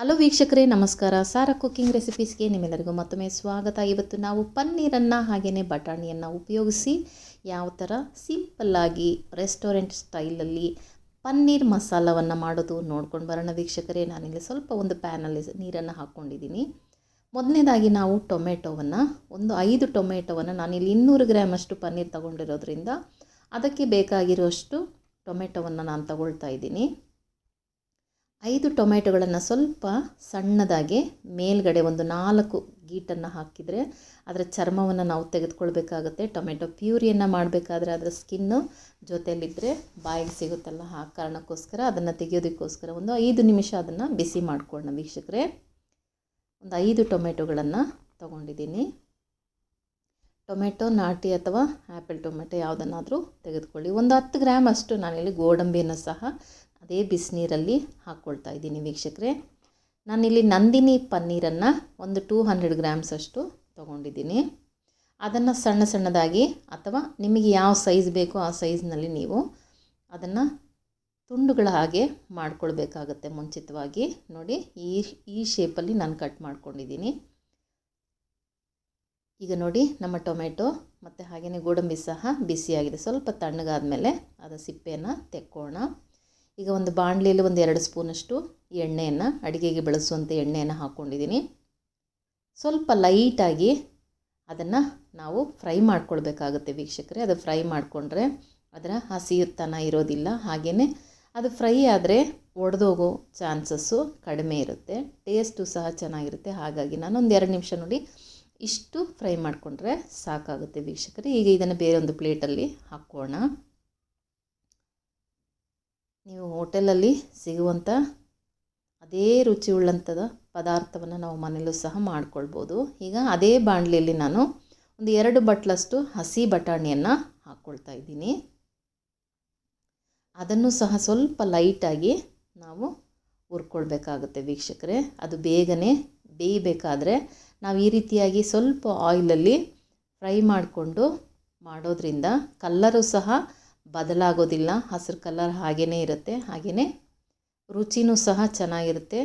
Hello ವೀಕ್ಷಕರೇ, ನಮಸ್ಕಾರ. Sara cooking ರೆಸಿಪೀಸ್ಗೆ ನಿಮ್ಮೆಲ್ಲರಿಗೂ ಮತ್ತೊಮ್ಮೆ ಸ್ವಾಗತ. ಇವತ್ತು ನಾವು ಪನ್ನೀರನ್ನು ಹಾಗೆಯೇ ಬಟಾಣಿಯನ್ನು ಉಪಯೋಗಿಸಿ ಯಾವ ಥರ ಸಿಂಪಲ್ಲಾಗಿ ರೆಸ್ಟೋರೆಂಟ್ ಸ್ಟೈಲಲ್ಲಿ ಪನ್ನೀರ್ ಮಸಾಲವನ್ನು ಮಾಡೋದು ನೋಡ್ಕೊಂಡು ಬರೋಣ ವೀಕ್ಷಕರೇ. ನಾನಿಲ್ಲಿ ಸ್ವಲ್ಪ ಒಂದು ಪ್ಯಾನಲ್ಲಿ ನೀರನ್ನು ಹಾಕ್ಕೊಂಡಿದ್ದೀನಿ. ಮೊದಲನೇದಾಗಿ ನಾವು ಟೊಮೆಟೊವನ್ನು, ಒಂದು ಐದು ಟೊಮೆಟೊವನ್ನು ನಾನಿಲ್ಲಿ ಇನ್ನೂರು ಗ್ರಾಮಷ್ಟು ಪನ್ನೀರ್ ತಗೊಂಡಿರೋದ್ರಿಂದ ಅದಕ್ಕೆ ಬೇಕಾಗಿರುವಷ್ಟು ಟೊಮೆಟೊವನ್ನು ನಾನು ತಗೊಳ್ತಾ ಇದ್ದೀನಿ. ಐದು ಟೊಮೆಟೊಗಳನ್ನು ಸ್ವಲ್ಪ ಸಣ್ಣದಾಗಿ ಮೇಲ್ಗಡೆ ಒಂದು ನಾಲ್ಕು ಗೀಟನ್ನು ಹಾಕಿದರೆ ಅದರ ಚರ್ಮವನ್ನು ನಾವು ತೆಗೆದುಕೊಳ್ಬೇಕಾಗುತ್ತೆ. ಟೊಮೆಟೊ ಪ್ಯೂರಿಯನ್ನು ಮಾಡಬೇಕಾದ್ರೆ ಅದರ ಸ್ಕಿನ್ನು ಜೊತೆಯಲ್ಲಿದ್ದರೆ ಬಾಯಿಗೆ ಸಿಗುತ್ತಲ್ಲ ಆ ಕಾರಣಕ್ಕೋಸ್ಕರ ಅದನ್ನು ತೆಗೆಯೋದಕ್ಕೋಸ್ಕರ ಒಂದು ಐದು ನಿಮಿಷ ಅದನ್ನು ಬಿಸಿ ಮಾಡಿಕೊಳ್ಳೋಣ ವೀಕ್ಷಕರೇ. ಒಂದು ಐದು ಟೊಮೆಟೊಗಳನ್ನು ತೊಗೊಂಡಿದ್ದೀನಿ. ಟೊಮೆಟೊ, ನಾಟಿ ಅಥವಾ ಆ್ಯಪಲ್ ಟೊಮೆಟೊ ಯಾವುದನ್ನಾದರೂ ತೆಗೆದುಕೊಳ್ಳಿ. ಒಂದು ಹತ್ತು ಗ್ರಾಮ್ ಅಷ್ಟು ನಾನಿಲ್ಲಿ ಗೋಡಂಬಿಯನ್ನು ಸಹ ಅದೇ ಬಿಸಿನೀರಲ್ಲಿ ಹಾಕ್ಕೊಳ್ತಾ ಇದ್ದೀನಿ ವೀಕ್ಷಕರೇ. ನಾನಿಲ್ಲಿ ನಂದಿನಿ ಪನ್ನೀರನ್ನು ಒಂದು ಟೂ ಹಂಡ್ರೆಡ್ ಗ್ರಾಮ್ಸ್ ಅಷ್ಟು ತೊಗೊಂಡಿದ್ದೀನಿ. ಅದನ್ನು ಸಣ್ಣ ಸಣ್ಣದಾಗಿ ಅಥವಾ ನಿಮಗೆ ಯಾವ ಸೈಜ್ ಬೇಕೋ ಆ ಸೈಜ್ನಲ್ಲಿ ನೀವು ಅದನ್ನು ತುಂಡುಗಳ ಹಾಗೆ ಮಾಡ್ಕೊಳ್ಬೇಕಾಗತ್ತೆ ಮುಂಚಿತವಾಗಿ. ನೋಡಿ ಈ ಈ ಶೇಪಲ್ಲಿ ನಾನು ಕಟ್ ಮಾಡ್ಕೊಂಡಿದ್ದೀನಿ. ಈಗ ನೋಡಿ ನಮ್ಮ ಟೊಮೆಟೊ ಮತ್ತು ಹಾಗೆಯೇ ಗೋಡಂಬಿ ಸಹ ಬಿಸಿಯಾಗಿದೆ. ಸ್ವಲ್ಪ ತಣ್ಣಗಾದ ಮೇಲೆ ಅದರ ಸಿಪ್ಪೆಯನ್ನು ತೆಕ್ಕೋಣ. ಈಗ ಒಂದು ಬಾಣಲಿಯಲ್ಲಿ ಒಂದು ಎರಡು ಸ್ಪೂನಷ್ಟು ಎಣ್ಣೆಯನ್ನು, ಅಡುಗೆಗೆ ಬಳಸುವಂಥ ಎಣ್ಣೆಯನ್ನು ಹಾಕ್ಕೊಂಡಿದ್ದೀನಿ ಸ್ವಲ್ಪ ಲೈಟಾಗಿ ಅದನ್ನು ನಾವು ಫ್ರೈ ಮಾಡ್ಕೊಳ್ಬೇಕಾಗುತ್ತೆ ವೀಕ್ಷಕರೇ. ಅದು ಫ್ರೈ ಮಾಡಿಕೊಂಡ್ರೆ ಅದರ ಹಸಿತನ ಇರೋದಿಲ್ಲ. ಹಾಗೆಯೇ ಅದು ಫ್ರೈ ಆದರೆ ಒಡೆದೋಗೋ ಚಾನ್ಸಸ್ಸು ಕಡಿಮೆ ಇರುತ್ತೆ. ಟೇಸ್ಟು ಸಹ ಚೆನ್ನಾಗಿರುತ್ತೆ. ಹಾಗಾಗಿ ನಾನು ಒಂದು ಎರಡು ನಿಮಿಷ ನೋಡಿ ಇಷ್ಟು ಫ್ರೈ ಮಾಡಿಕೊಂಡ್ರೆ ಸಾಕಾಗುತ್ತೆ ವೀಕ್ಷಕರೇ. ಈಗ ಇದನ್ನು ಬೇರೆ ಒಂದು ಪ್ಲೇಟಲ್ಲಿ ಹಾಕೋಣ. ನೀವು ಹೋಟೆಲಲ್ಲಿ ಸಿಗುವಂಥ ಅದೇ ರುಚಿ ಉಳ್ಳಂಥದ ಪದಾರ್ಥವನ್ನು ನಾವು ಮನೆಯಲ್ಲೂ ಸಹ ಮಾಡ್ಕೊಳ್ಬೋದು. ಈಗ ಅದೇ ಬಾಣಲಿಯಲ್ಲಿ ನಾನು ಒಂದು ಎರಡು ಬಟ್ಲಷ್ಟು ಹಸಿ ಬಟಾಣಿಯನ್ನು ಹಾಕ್ಕೊಳ್ತಾ ಇದ್ದೀನಿ. ಅದನ್ನು ಸಹ ಸ್ವಲ್ಪ ಲೈಟಾಗಿ ನಾವು ಹುರ್ಕೊಳ್ಬೇಕಾಗುತ್ತೆ ವೀಕ್ಷಕರೇ. ಅದು ಬೇಗನೆ ಬೇಯಬೇಕಾದ್ರೆ ನಾವು ಈ ರೀತಿಯಾಗಿ ಸ್ವಲ್ಪ ಆಯಿಲಲ್ಲಿ ಫ್ರೈ ಮಾಡಿಕೊಂಡು ಮಾಡೋದ್ರಿಂದ ಕಲ್ಲರು ಸಹ ಬದಲಾಗೋದಿಲ್ಲ. ಹಸಿರು ಕಲರ್ ಹಾಗೇ ಇರುತ್ತೆ. ಹಾಗೆಯೇ ರುಚಿನೂ ಸಹ ಚೆನ್ನಾಗಿರುತ್ತೆ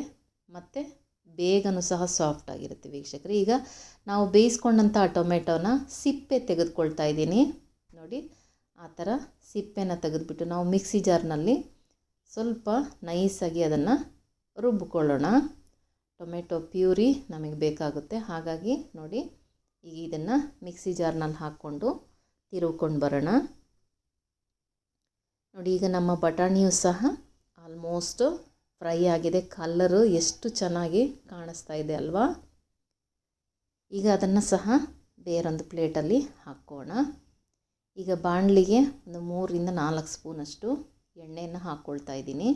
ಮತ್ತು ಬೇಗನೂ ಸಹ ಸಾಫ್ಟ್ ಆಗಿರುತ್ತೆ ವೀಕ್ಷಕರು. ಈಗ ನಾವು ಬೇಯಿಸ್ಕೊಂಡಂಥ ಟೊಮೆಟೊನ ಸಿಪ್ಪೆ ತೆಗೆದುಕೊಳ್ತಾ ಇದ್ದೀನಿ. ನೋಡಿ, ಆ ಥರ ಸಿಪ್ಪೆನ ತೆಗೆದುಬಿಟ್ಟು ನಾವು ಮಿಕ್ಸಿ ಜಾರ್ನಲ್ಲಿ ಸ್ವಲ್ಪ ನೈಸಾಗಿ ಅದನ್ನು ರುಬ್ಬಿಕೊಳ್ಳೋಣ. ಟೊಮೆಟೊ ಪ್ಯೂರಿ ನಮಗೆ ಬೇಕಾಗುತ್ತೆ. ಹಾಗಾಗಿ ನೋಡಿ, ಈಗ ಇದನ್ನು ಮಿಕ್ಸಿ ಜಾರ್ನಲ್ಲಿ ಹಾಕ್ಕೊಂಡು ತಿರುವ್ಕೊಂಡು ಬರೋಣ. ನೋಡಿ, ಈಗ ನಮ್ಮ ಬಟಾಣಿಯು ಸಹ ಆಲ್ಮೋಸ್ಟ್ ಫ್ರೈ ಆಗಿದೆ. ಕಲ್ಲರು ಎಷ್ಟು ಚೆನ್ನಾಗಿ ಕಾಣಿಸ್ತಾ ಇದೆ ಅಲ್ವಾ? ಈಗ ಅದನ್ನು ಸಹ ಬೇರೊಂದು ಪ್ಲೇಟಲ್ಲಿ ಹಾಕೋಣ. ಈಗ ಬಾಣಲಿಗೆ ಒಂದು ಮೂರರಿಂದ ನಾಲ್ಕು ಸ್ಪೂನಷ್ಟು ಎಣ್ಣೆಯನ್ನು ಹಾಕ್ಕೊಳ್ತಾ ಇದ್ದೀನಿ.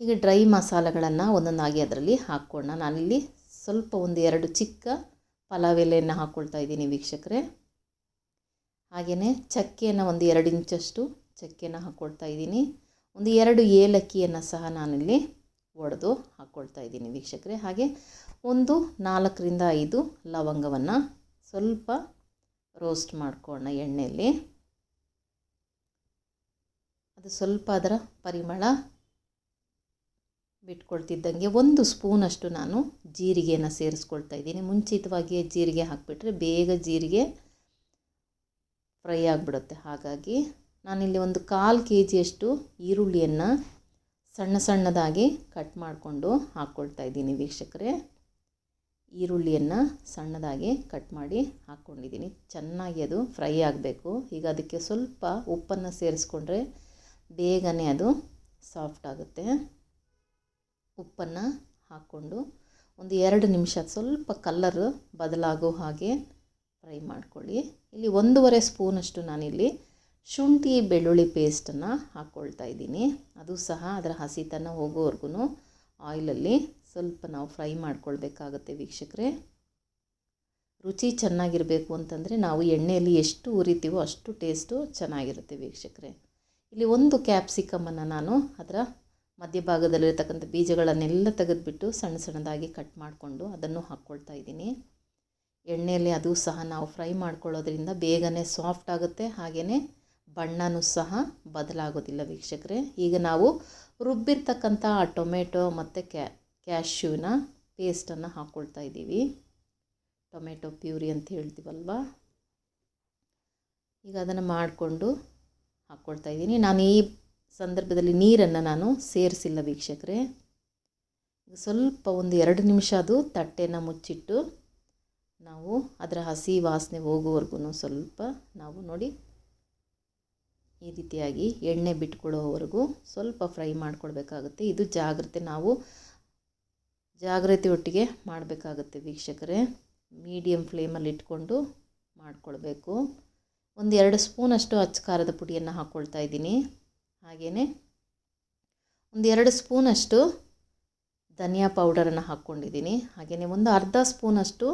ಈಗ ಡ್ರೈ ಮಸಾಲೆಗಳನ್ನು ಒಂದೊಂದಾಗಿ ಅದರಲ್ಲಿ ಹಾಕ್ಕೊಳ್ಳೋಣ. ನಾನಿಲ್ಲಿ ಸ್ವಲ್ಪ ಒಂದು ಎರಡು ಚಿಕ್ಕ ಪಲಾವ್ ಎಲೆಯನ್ನು ಹಾಕ್ಕೊಳ್ತಾ ಇದ್ದೀನಿ ವೀಕ್ಷಕರೇ. ಹಾಗೆಯೇ ಚಕ್ಕೆಯನ್ನು ಒಂದು ಎರಡು ಇಂಚಷ್ಟು ಚಕ್ಕೆಯನ್ನು ಹಾಕ್ಕೊಳ್ತಾ ಇದ್ದೀನಿ. ಒಂದು ಎರಡು ಏಲಕ್ಕಿಯನ್ನು ಸಹ ನಾನಿಲ್ಲಿ ಒಡೆದು ಹಾಕ್ಕೊಳ್ತಾ ಇದ್ದೀನಿ ವೀಕ್ಷಕರೇ. ಹಾಗೆ ಒಂದು ನಾಲ್ಕರಿಂದ ಐದು ಲವಂಗವನ್ನು ಸ್ವಲ್ಪ ರೋಸ್ಟ್ ಮಾಡ್ಕೊಳ್ಳೋಣ ಎಣ್ಣೆಯಲ್ಲಿ. ಅದು ಸ್ವಲ್ಪ ಅದರ ಪರಿಮಳ ಬಿಟ್ಕೊಳ್ತಿದ್ದಂಗೆ ಒಂದು ಸ್ಪೂನಷ್ಟು ನಾನು ಜೀರಿಗೆನ ಸೇರಿಸ್ಕೊಳ್ತಾ ಇದ್ದೀನಿ. ಮುಂಚಿತವಾಗಿಯೇ ಜೀರಿಗೆ ಹಾಕಿಬಿಟ್ರೆ ಬೇಗ ಜೀರಿಗೆ ಫ್ರೈ ಆಗಿಬಿಡುತ್ತೆ. ಹಾಗಾಗಿ ನಾನಿಲ್ಲಿ ಒಂದು ಕಾಲು ಕೆ ಜಿಯಷ್ಟು ಈರುಳ್ಳಿಯನ್ನು ಸಣ್ಣ ಸಣ್ಣದಾಗಿ ಕಟ್ ಮಾಡಿಕೊಂಡು ಹಾಕ್ಕೊಳ್ತಾ ಇದ್ದೀನಿ ವೀಕ್ಷಕರೇ. ಈರುಳ್ಳಿಯನ್ನು ಸಣ್ಣದಾಗಿ ಕಟ್ ಮಾಡಿ ಹಾಕ್ಕೊಂಡಿದ್ದೀನಿ. ಚೆನ್ನಾಗಿ ಅದು ಫ್ರೈ ಆಗಬೇಕು. ಈಗ ಅದಕ್ಕೆ ಸ್ವಲ್ಪ ಉಪ್ಪನ್ನು ಸೇರಿಸ್ಕೊಂಡ್ರೆ ಬೇಗನೆ ಅದು ಸಾಫ್ಟ್ ಆಗುತ್ತೆ. ಉಪ್ಪನ್ನು ಹಾಕ್ಕೊಂಡು ಒಂದು ಎರಡು ನಿಮಿಷ ಸ್ವಲ್ಪ ಕಲ್ಲರ್ ಬದಲಾಗೋ ಹಾಗೆ ಫ್ರೈ ಮಾಡ್ಕೊಳ್ಳಿ. ಇಲ್ಲಿ ಒಂದೂವರೆ ಸ್ಪೂನಷ್ಟು ನಾನಿಲ್ಲಿ ಶುಂಠಿ ಬೆಳ್ಳುಳ್ಳಿ ಪೇಸ್ಟನ್ನು ಹಾಕ್ಕೊಳ್ತಾ ಇದ್ದೀನಿ. ಅದು ಸಹ ಅದರ ಹಸಿತನ ಹೋಗೋವರೆಗೂ ಆಯಿಲಲ್ಲಿ ಸ್ವಲ್ಪ ನಾವು ಫ್ರೈ ಮಾಡ್ಕೊಳ್ಬೇಕಾಗತ್ತೆ ವೀಕ್ಷಕರೇ. ರುಚಿ ಚೆನ್ನಾಗಿರಬೇಕು ಅಂತಂದರೆ ನಾವು ಎಣ್ಣೆಯಲ್ಲಿ ಎಷ್ಟು ಉರಿತೀವೋ ಅಷ್ಟು ಟೇಸ್ಟು ಚೆನ್ನಾಗಿರುತ್ತೆ ವೀಕ್ಷಕರೇ. ಇಲ್ಲಿ ಒಂದು ಕ್ಯಾಪ್ಸಿಕಮನ್ನು ನಾನು ಅದರ ಮಧ್ಯಭಾಗದಲ್ಲಿರ್ತಕ್ಕಂಥ ಬೀಜಗಳನ್ನೆಲ್ಲ ತೆಗೆದುಬಿಟ್ಟು ಸಣ್ಣ ಸಣ್ಣದಾಗಿ ಕಟ್ ಮಾಡಿಕೊಂಡು ಅದನ್ನು ಹಾಕ್ಕೊಳ್ತಾ ಇದ್ದೀನಿ. ಎಣ್ಣೆಯಲ್ಲಿ ಅದು ಸಹ ನಾವು ಫ್ರೈ ಮಾಡ್ಕೊಳ್ಳೋದ್ರಿಂದ ಬೇಗನೆ ಸಾಫ್ಟ್ ಆಗುತ್ತೆ. ಹಾಗೆಯೇ ಬಣ್ಣನೂ ಸಹ ಬದಲಾಗೋದಿಲ್ಲ ವೀಕ್ಷಕರೇ. ಈಗ ನಾವು ರುಬ್ಬಿರ್ತಕ್ಕಂಥ ಆ ಟೊಮೆಟೊ ಮತ್ತು ಕ್ಯಾ, ಕ್ಯಾಶ್ಯೂನ ಪೇಸ್ಟನ್ನು ಹಾಕ್ಕೊಳ್ತಾ ಇದ್ದೀವಿ. ಟೊಮೆಟೊ ಪ್ಯೂರಿ ಅಂತ ಹೇಳ್ತೀವಲ್ವ? ಈಗ ಅದನ್ನು ಮಾಡಿಕೊಂಡು ಹಾಕ್ಕೊಳ್ತಾ ಇದ್ದೀನಿ. ನಾನು ಈ ಸಂದರ್ಭದಲ್ಲಿ ನೀರನ್ನು ನಾನು ಸೇರಿಸಿಲ್ಲ ವೀಕ್ಷಕರೇ. ಸ್ವಲ್ಪ ಒಂದು ಎರಡು ನಿಮಿಷ ಅದು ತಟ್ಟೆನ ಮುಚ್ಚಿಟ್ಟು ನಾವು ಅದರ ಹಸಿ ವಾಸನೆ ಹೋಗುವವರೆಗೂ ಸ್ವಲ್ಪ ನಾವು ನೋಡಿ ಈ ರೀತಿಯಾಗಿ ಎಣ್ಣೆ ಬಿಟ್ಕೊಳ್ಳೋವರೆಗೂ ಸ್ವಲ್ಪ ಫ್ರೈ ಮಾಡ್ಕೊಳ್ಬೇಕಾಗುತ್ತೆ ಇದು ಜಾಗ್ರತೆ ನಾವು ಜಾಗ್ರತೆ ಒಟ್ಟಿಗೆ ಮಾಡಬೇಕಾಗುತ್ತೆ ವೀಕ್ಷಕರೇ. ಮೀಡಿಯಮ್ ಫ್ಲೇಮಲ್ಲಿ ಇಟ್ಕೊಂಡು ಮಾಡಿಕೊಳ್ಬೇಕು. ಒಂದು ಎರಡು ಸ್ಪೂನಷ್ಟು ಅಚ್ಚ ಖಾರದ ಪುಡಿಯನ್ನು ಹಾಕ್ಕೊಳ್ತಾ ಇದ್ದೀನಿ. ಹಾಗೆಯೇ ಒಂದು ಎರಡು ಸ್ಪೂನಷ್ಟು ಧನಿಯಾ ಪೌಡರನ್ನು ಹಾಕ್ಕೊಂಡಿದ್ದೀನಿ. ಹಾಗೆಯೇ ಒಂದು ಅರ್ಧ ಸ್ಪೂನಷ್ಟು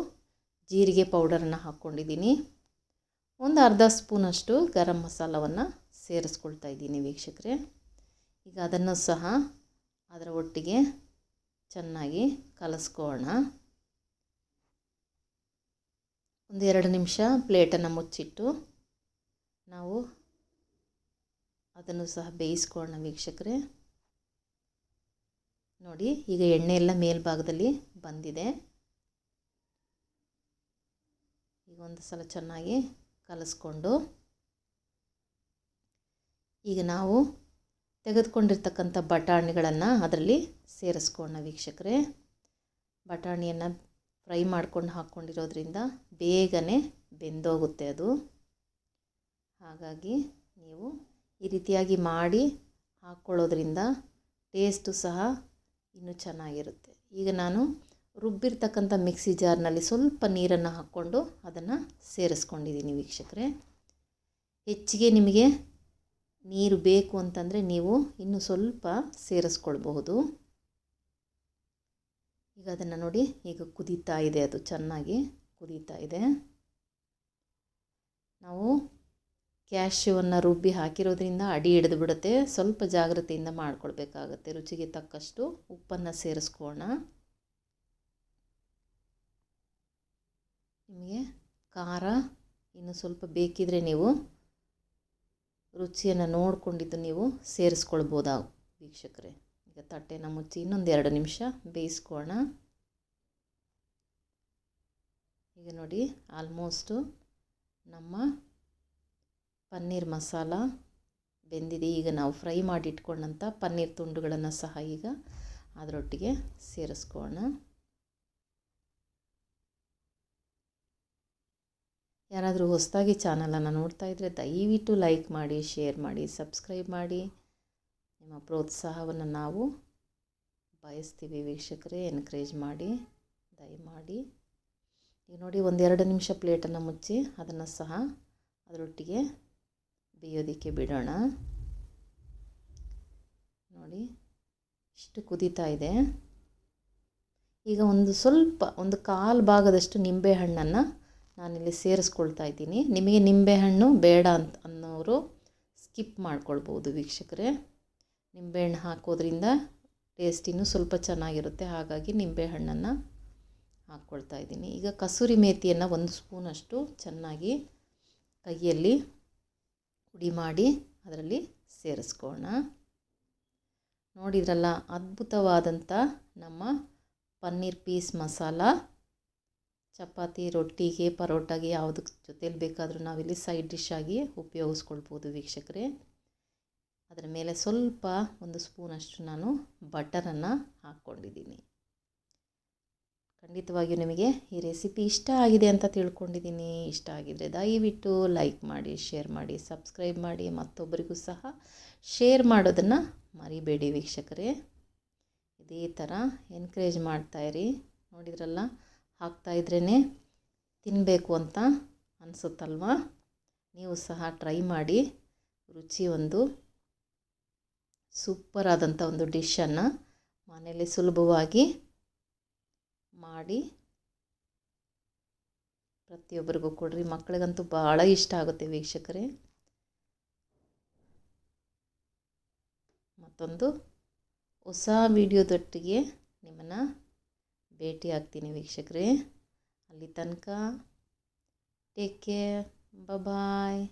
ಜೀರಿಗೆ ಪೌಡರನ್ನು ಹಾಕ್ಕೊಂಡಿದ್ದೀನಿ. ಒಂದು ಅರ್ಧ ಸ್ಪೂನಷ್ಟು ಗರಂ ಮಸಾಲವನ್ನು ಸೇರಿಸ್ಕೊಳ್ತಾ ಇದ್ದೀನಿ ವೀಕ್ಷಕರೆ. ಈಗ ಅದನ್ನು ಸಹ ಅದರ ಒಟ್ಟಿಗೆ ಚೆನ್ನಾಗಿ ಕಲಸ್ಕೋಣ ಒಂದು ಎರಡು ನಿಮಿಷ ಪ್ಲೇಟನ್ನು ಮುಚ್ಚಿಟ್ಟು ನಾವು ಅದನ್ನು ಸಹ ಬೇಯಿಸ್ಕೊಳ್ಳೋಣ ವೀಕ್ಷಕರೇ. ನೋಡಿ, ಈಗ ಎಣ್ಣೆ ಎಲ್ಲ ಮೇಲ್ಭಾಗದಲ್ಲಿ ಬಂದಿದೆ. ಈಗ ಒಂದು ಸಲ ಚೆನ್ನಾಗಿ ಕಲಸ್ಕೊಂಡು, ಈಗ ನಾವು ತೆಗೆದುಕೊಂಡಿರ್ತಕ್ಕಂಥ ಬಟಾಣಿಗಳನ್ನು ಅದರಲ್ಲಿ ಸೇರಿಸ್ಕೊಳ್ಳೋಣ ವೀಕ್ಷಕರೇ. ಬಟಾಣಿಯನ್ನು ಫ್ರೈ ಮಾಡ್ಕೊಂಡು ಹಾಕ್ಕೊಂಡಿರೋದ್ರಿಂದ ಬೇಗನೆ ಬೆಂದೋಗುತ್ತೆ ಅದು. ಹಾಗಾಗಿ ನೀವು ಈ ರೀತಿಯಾಗಿ ಮಾಡಿ ಹಾಕ್ಕೊಳ್ಳೋದ್ರಿಂದ ಟೇಸ್ಟು ಸಹ ಇನ್ನೂ ಚೆನ್ನಾಗಿರುತ್ತೆ. ಈಗ ನಾನು ರುಬ್ಬಿರ್ತಕ್ಕಂಥ ಮಿಕ್ಸಿ ಜಾರ್ನಲ್ಲಿ ಸ್ವಲ್ಪ ನೀರನ್ನು ಹಾಕ್ಕೊಂಡು ಅದನ್ನು ಸೇರಿಸ್ಕೊಂಡಿದ್ದೀನಿ ವೀಕ್ಷಕರೇ. ಹೆಚ್ಚಿಗೆ ನಿಮಗೆ ನೀರು ಬೇಕು ಅಂತಂದರೆ ನೀವು ಇನ್ನೂ ಸ್ವಲ್ಪ ಸೇರಿಸ್ಕೊಳ್ಬಹುದು. ಈಗ ಅದನ್ನು ನೋಡಿ, ಈಗ ಕುದೀತಾ ಇದೆ ಅದು, ಚೆನ್ನಾಗಿ ಕುದೀತಾ ಇದೆ. ನಾವು ಕ್ಯಾಶ್ಯೂವನ್ನು ರುಬ್ಬಿ ಹಾಕಿರೋದ್ರಿಂದ ಅಡಿ ಹಿಡಿದು ಬಿಡುತ್ತೆ. ಸ್ವಲ್ಪ ಜಾಗ್ರತೆಯಿಂದ ಮಾಡ್ಕೊಳ್ಬೇಕಾಗತ್ತೆ. ರುಚಿಗೆ ತಕ್ಕಷ್ಟು ಉಪ್ಪನ್ನು ಸೇರಿಸ್ಕೋಣ ನಿಮಗೆ ಖಾರ ಇನ್ನು ಸ್ವಲ್ಪ ಬೇಕಿದ್ರೆ ನೀವು ರುಚಿಯನ್ನು ನೋಡಿಕೊಂಡಿದ್ದು ನೀವು ಸೇರಿಸ್ಕೊಳ್ಬೋದಾ ವೀಕ್ಷಕರೇ? ಈಗ ತಟ್ಟೆನ ಮುಚ್ಚಿ ಇನ್ನೊಂದು ಎರಡು ನಿಮಿಷ ಬೇಯಿಸ್ಕೋಣ ಈಗ ನೋಡಿ ಆಲ್ಮೋಸ್ಟು ನಮ್ಮ ಪನ್ನೀರ್ ಮಸಾಲ, ಬೆಂದಿದೆ, ಈಗ ನಾವು ಫ್ರೈ ಮಾಡಿ ಇಟ್ಕೊಂಡಂಥ ಪನ್ನೀರ್ ತುಂಡುಗಳನ್ನು ಸಹ ಈಗ ಅದರೊಟ್ಟಿಗೆ ಸೇರಿಸ್ಕೋಣ. ಯಾರಾದರೂ ಹೊಸದಾಗಿ ಚಾನಲನ್ನು ನೋಡ್ತಾ ಇದ್ದರೆ ದಯವಿಟ್ಟು ಲೈಕ್ ಮಾಡಿ, ಶೇರ್ ಮಾಡಿ, ಸಬ್ಸ್ಕ್ರೈಬ್ ಮಾಡಿ. ನಿಮ್ಮ ಪ್ರೋತ್ಸಾಹವನ್ನು ನಾವು ಬಯಸ್ತೀವಿ ವೀಕ್ಷಕರೇ, ಎನ್ಕರೇಜ್ ಮಾಡಿ, ದಯಮಾಡಿ. ಈಗ ನೋಡಿ ಒಂದೆರಡು ನಿಮಿಷ ಪ್ಲೇಟನ್ನು ಮುಚ್ಚಿ ಅದನ್ನು ಸಹ ಅದರೊಟ್ಟಿಗೆ ಬೇಯೋದಕ್ಕೆ ಬಿಡೋಣ. ನೋಡಿ, ಇಷ್ಟು ಕುದೀತಾ ಇದೆ. ಈಗ ಒಂದು ಸ್ವಲ್ಪ, ಒಂದು ಕಾಲು ಭಾಗದಷ್ಟು ನಿಂಬೆಹಣ್ಣನ್ನು ನಾನಿಲ್ಲಿ ಸೇರಿಸ್ಕೊಳ್ತಾ ಇದ್ದೀನಿ. ನಿಮಗೆ ನಿಂಬೆಹಣ್ಣು ಬೇಡ ಅಂತ ಅನ್ನೋರು ಸ್ಕಿಪ್ ಮಾಡ್ಕೊಳ್ಬೋದು ವೀಕ್ಷಕರೇ. ನಿಂಬೆಹಣ್ಣು ಹಾಕೋದ್ರಿಂದ ಟೇಸ್ಟಿನೂ ಸ್ವಲ್ಪ ಚೆನ್ನಾಗಿರುತ್ತೆ. ಹಾಗಾಗಿ ನಿಂಬೆಹಣ್ಣನ್ನು ಹಾಕ್ಕೊಳ್ತಾ ಇದ್ದೀನಿ. ಈಗ ಕಸೂರಿ ಮೇಥಿಯನ್ನು ಒಂದು ಸ್ಪೂನಷ್ಟು ಚೆನ್ನಾಗಿ ಕೈಯಲ್ಲಿ ಪುಡಿ ಮಾಡಿ ಅದರಲ್ಲಿ ಸೇರಿಸ್ಕೋಣ ನೋಡಿದ್ರಲ್ಲ, ಅದ್ಭುತವಾದಂಥ ನಮ್ಮ ಪನ್ನೀರ್ ಪೀಸ್ ಮಸಾಲ. ಚಪಾತಿ, ರೊಟ್ಟಿಗೆ, ಪರೋಟಾಗೆ ಯಾವುದಕ್ಕೆ ಜೊತೆಯಲ್ಲಿ ಬೇಕಾದರೂ ನಾವಿಲ್ಲಿ ಸೈಡ್ ಡಿಶ್ ಆಗಿ ಉಪಯೋಗಿಸ್ಕೊಳ್ಬೋದು ವೀಕ್ಷಕರೇ. ಅದರ ಮೇಲೆ ಸ್ವಲ್ಪ ಒಂದು ಸ್ಪೂನಷ್ಟು ನಾನು ಬಟರನ್ನು ಹಾಕ್ಕೊಂಡಿದ್ದೀನಿ. ಖಂಡಿತವಾಗಿಯೂ ನಿಮಗೆ ಈ ರೆಸಿಪಿ ಇಷ್ಟ ಆಗಿದೆ ಅಂತ ತಿಳ್ಕೊಂಡಿದ್ದೀನಿ. ಇಷ್ಟ ಆಗಿದ್ದರೆ ದಯವಿಟ್ಟು ಲೈಕ್ ಮಾಡಿ ಶೇರ್ ಮಾಡಿ ಸಬ್ಸ್ಕ್ರೈಬ್ ಮಾಡಿ, ಮತ್ತೊಬ್ಬರಿಗೂ ಸಹ ಶೇರ್ ಮಾಡೋದನ್ನು ಮರಿಬೇಡಿ ವೀಕ್ಷಕರೇ. ಇದೇ ಥರ ಎನ್ಕರೇಜ್ ಮಾಡ್ತಾಯಿರಿ ನೋಡಿದ್ರಲ್ಲ ಹಾಕ್ತಾಯಿದ್ರೇ ತಿನ್ನಬೇಕು ಅಂತ ಅನಿಸುತ್ತಲ್ವ? ನೀವು ಸಹ ಟ್ರೈ ಮಾಡಿ, ರುಚಿ ಒಂದು ಸೂಪರ್ ಆದಂಥ ಒಂದು ಡಿಶ್ಶನ್ನು ಮನೆಯಲ್ಲಿ ಸುಲಭವಾಗಿ ಮಾಡಿ ಪ್ರತಿಯೊಬ್ಬರಿಗೂ ಕೊಡ್ರಿ. ಮಕ್ಕಳಿಗಂತೂ ಭಾಳ ಇಷ್ಟ ಆಗುತ್ತೆ ವೀಕ್ಷಕರೇ. ಮತ್ತೊಂದು ಹೊಸ ವಿಡಿಯೋದೊಟ್ಟಿಗೆ ನಿಮ್ಮನ್ನು ಭೇಟಿ ಆಗ್ತೀನಿ ವೀಕ್ಷಕರೇ. ಅಲ್ಲಿ ತನಕ ಟೇಕ್ ಕೇರ್ ಬಾಯ್